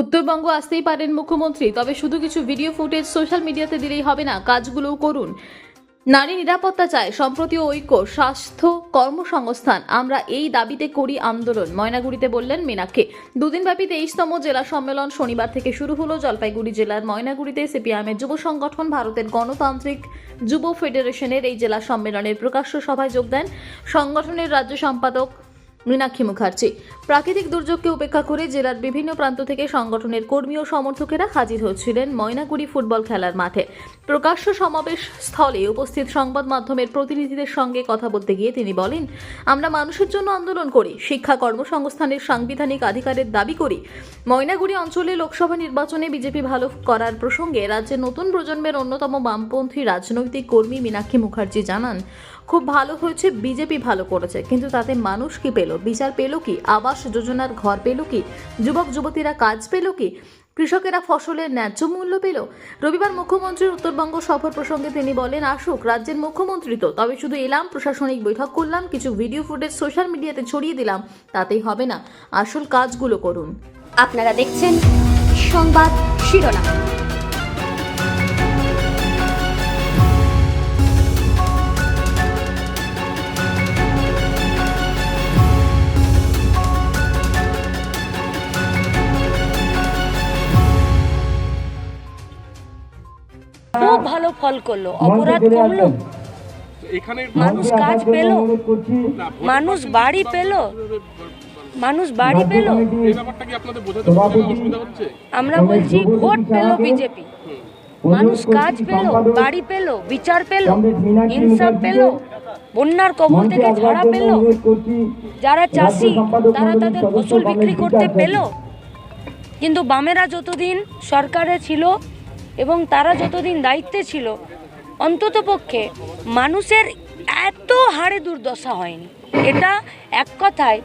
উত্তরবঙ্গ আসতেই পারেন মুখ্যমন্ত্রী। তবে শুধু কিছু ভিডিও ফুটেজ সোশ্যাল মিডিয়াতে দিলেই হবে না, কাজগুলোও করুন। নারী নিরাপত্তা চায় সম্প্রতি ঐক্য, স্বাস্থ্য কর্মসংস্থান, আমরা এই দাবিতে করি আন্দোলন, ময়নাগুড়িতে বললেন মীনাক্ষী। দুদিনব্যাপী তেইশতম জেলা সম্মেলন শনিবার থেকে শুরু হলো। জলপাইগুড়ি জেলার ময়নাগুড়িতে সিপিআইএমের যুব সংগঠন, ভারতের গণতান্ত্রিক যুব ফেডারেশনের এই জেলা সম্মেলনের প্রকাশ্য সভায় যোগ দেন। সংগঠনের রাজ্য সম্পাদক মীনাক্ষী মুখার্জি। প্রাকৃতিক দুর্যোগকে উপেক্ষা করে জেলার বিভিন্ন প্রান্ত থেকে সংগঠনের কর্মী ও সমর্থকেরা হাজির হচ্ছিলেন ময়নাগুড়ি ফুটবল খেলার মাঠে। প্রকাশ্য সমাবেশ স্থলে উপস্থিত সংবাদ মাধ্যমের প্রতিনিধিদের সঙ্গে কথা বলতে গিয়ে তিনি বলেন, আমরা মানুষের জন্য আন্দোলন করি, শিক্ষা কর্মসংস্থানের সাংবিধানিক অধিকারের দাবি করি। ময়নাগুড়ি অঞ্চলে লোকসভা নির্বাচনে বিজেপি ভালো করার প্রসঙ্গে রাজ্যের নতুন প্রজন্মের অন্যতম বামপন্থী রাজনৈতিক কর্মী মীনাক্ষী মুখার্জি জানান খুব ভালো হয়েছে, বিজেপি ভালো করেছে, কিন্তু তাতে মানুষ কি পেল? বিচার পেল কি? আবাস যোজনার ঘর পেল কি? যুবক যুবতীরা কাজ পেল কি? কৃষকেরা ফসলের ন্যায্য মূল্য পেল? রবিবার মুখ্যমন্ত্রীর উত্তরবঙ্গ সফর প্রসঙ্গে তিনি বলেন, আসুক, রাজ্যের মুখ্যমন্ত্রী তো, তবে শুধু এলাম, প্রশাসনিক বৈঠক করলাম, কিছু ভিডিও ফুটেজ সোশ্যাল মিডিয়াতে ছড়িয়ে দিলাম, তাতেই হবে না। আসল কাজগুলো করুন। আপনারা দেখছেন সংবাদ শিরোনাম। খুব ভালো ফল করল। অপরাধ কমলো। মানুষ কাজ পেল। মানুষ বাড়ি পেল। মানুষ বাড়ি পেল। এই ব্যাপারটা কি আপনাদের বোঝাতে কোনো অসুবিধা হচ্ছে? আমরা বলছি ভোট পেল বিজেপি। মানুষ কাজ পেল বাড়ি পেল বিচার পেল ইনসাফ পেল বন্যার কবল থেকে ছাড়া পেল। যারা চাষি তারা তাদের ফসল বিক্রি করতে পেল। কিন্তু বামেরা যতদিন সরকারে ছিল এবং তারা যতদিন দায়িত্বে ছিল অন্তত পক্ষে মানুষের এত হারে দুর্দশা হয়নি এটা এক কথায়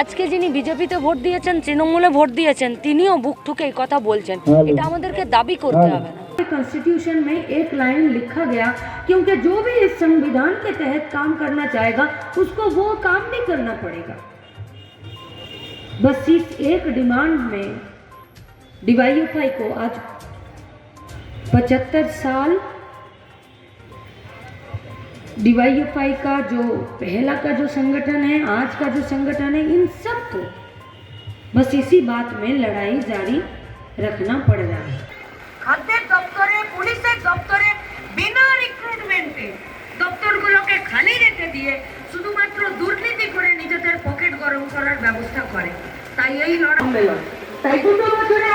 আজকে যিনি বিজেপিতে ভোট দিয়েছেন তৃণমূলে ভোট দিয়েছেন তিনিও বুক ঠুকে এই কথা বলছেন এটা আমাদেরকে দাবি করতে হবে না कॉन्स्टिट्यूशन में एक लाइन लिखा गया क्योंकि जो भी इस संविधान के तहत काम करना चाहेगा उसको वो काम भी करना पड़ेगा बस इस एक डिमांड में डीवाईएफआई को आज पचहत्तर साल डीवाईएफआई का जो पहला का जो संगठन है आज का जो संगठन है इन सब को बस इसी बात में लड़ाई जारी रखना पड़ रहा है খাদ্যের দপ্তরে পুলিশের দপ্তরে বিনা রিক্রুটমেন্টে দপ্তরগুলোকে খালি রেখে দিয়ে শুধুমাত্র দুর্নীতি করে নিজেদের পকেট গরম করার ব্যবস্থা করে তাই এই লড়াই তাই দুটো বছরে